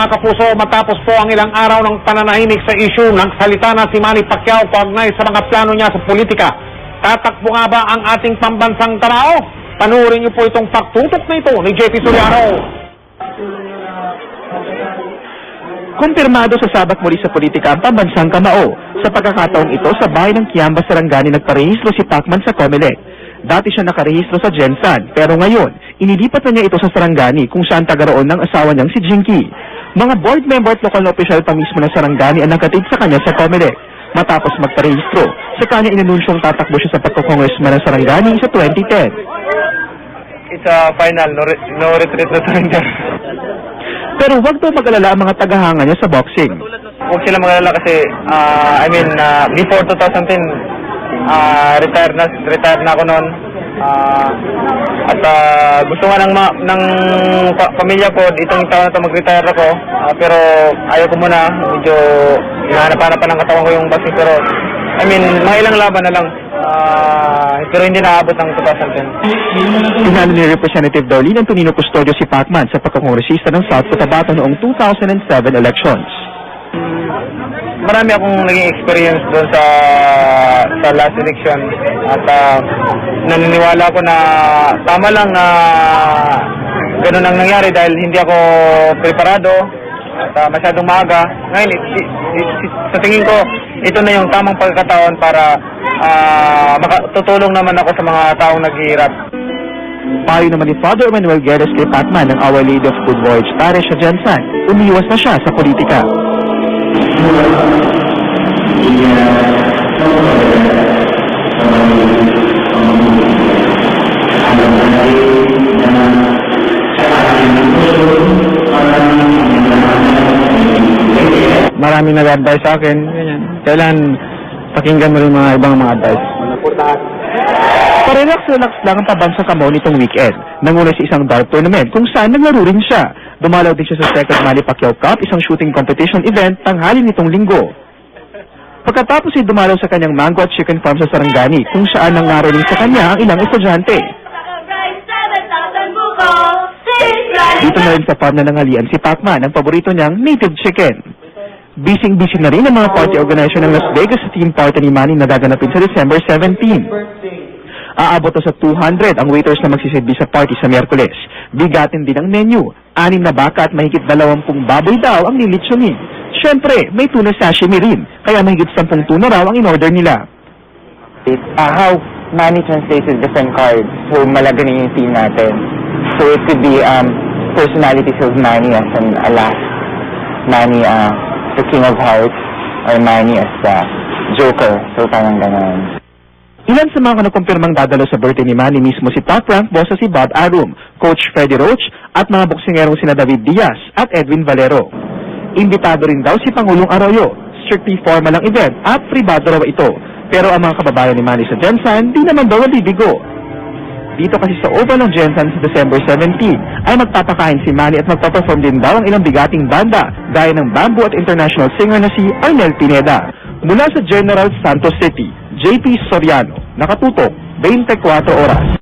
mga kapuso matapos po ang ilang araw ng pananahimik sa issue, nagsalita na si Manny Pacquiao kaugnay sa mga plano niya sa politika. Tatakbo nga ba ang ating pambansang tao? Panuorin niyo po itong pagtutok na ito ni JP Soriano. Kumpirmado sa sabak muli sa politika ang pambansang kamao. Sa pagkakataong ito, sa bahay ng Kiamba Sarangani nagparehistro si Pacman sa Comelec. Dati siya nakarehistro sa Gensan, pero ngayon, inilipat na niya ito sa Sarangani kung saan tagaroon ng asawa niyang si Jinky. Mga board member at lokal na opisyal pa mismo ng Sarangani ang nakatig sa kanya sa Comelec. Matapos magparehistro, sa kanya inanunsyong tatakbo siya sa pagkakongresman ng Sarangani sa 2010. It's a final, no, re- no retreat, no surrender. Pero huwag daw mag-alala ang mga tagahanga niya sa boxing. Huwag sila magalala kasi, ah, I mean, ah, before 2010, ah, retired na, retired na ako noon. Ah, at ah, gusto nga ng, ma- ng pa- pamilya ko, itong taon na to mag-retire ako. Ah, pero ayaw ko muna, medyo hinahanap-hanap pa ng katawan ko yung boxing. Pero, I mean, mga ilang laban na lang. Ah, pero hindi naabot ng 2010. Tinalo ni Representative Darlene Antonino Custodio si Pacman sa pagkakongresista ng South Cotabato noong 2007 elections. Marami akong naging experience doon sa sa last election at ah, naniniwala ako na tama lang na ganun ang nangyari dahil hindi ako preparado at ah, masyadong maaga. Ngayon, i- i- i- i- sa tingin ko, ito na yung tamang pagkakataon para ah, makatutulong naman ako sa mga taong naghihirap. Payo naman ni Father Manuel Guedes kay Pacman ng Our Lady of Good Voyage Parish sa Jansan. Umiwas na siya sa politika. Maraming nag-advise sa akin. Kailan pakinggan mo rin mga ibang mga advice. Parelax-relax lang ang pabansa kamao nitong weekend. Nanguna sa isang dart tournament kung saan naglaro rin siya. Dumalaw din siya sa second Manny Pacquiao Cup, isang shooting competition event tanghali nitong linggo. Pagkatapos ay dumalaw sa kanyang mango at chicken farm sa Sarangani kung saan nangaraling sa kanya ang ilang estudyante. Dito na rin sa farm na nangalian si Pacman ang paborito niyang native chicken. Bising-busy na rin ang mga party organizer ng Las Vegas team party ni Manny na gaganapin sa December 17. Aabot na sa 200 ang waiters na magsisilbi sa party sa Miyerkules. Bigatin din ang menu. Anim na baka at mahigit dalawampung baboy daw ang nilitsunin. Siyempre, may tuna sashimi rin, kaya mahigit sampung tuna raw ang in-order nila. uh, how money translates to different cards. So, malagaling yung team natin. So, it could be um, personalities of Manny as an alas, Manny uh, the King of Hearts, or Manny as the Joker. So, parang ganun. Ilan sa mga nakumpirmang dadalo sa birthday ni Manny mismo si top rank boss si Bob Arum, Coach Freddy Roach, at mga boksingerong sina David Diaz at Edwin Valero. Imbitado rin daw si Pangulong Arroyo, strictly formal ang event at privado raw ito. Pero ang mga kababayan ni Manny sa Jensan, di naman daw nabibigo. Dito kasi sa Oval ng Jensan sa December 17 ay magpapakain si Manny at magpaperform din daw ang ilang bigating banda gaya ng Bamboo at international singer na si Arnel Pineda. Mula sa General Santos City, JP Soriano, nakatutok 24 oras.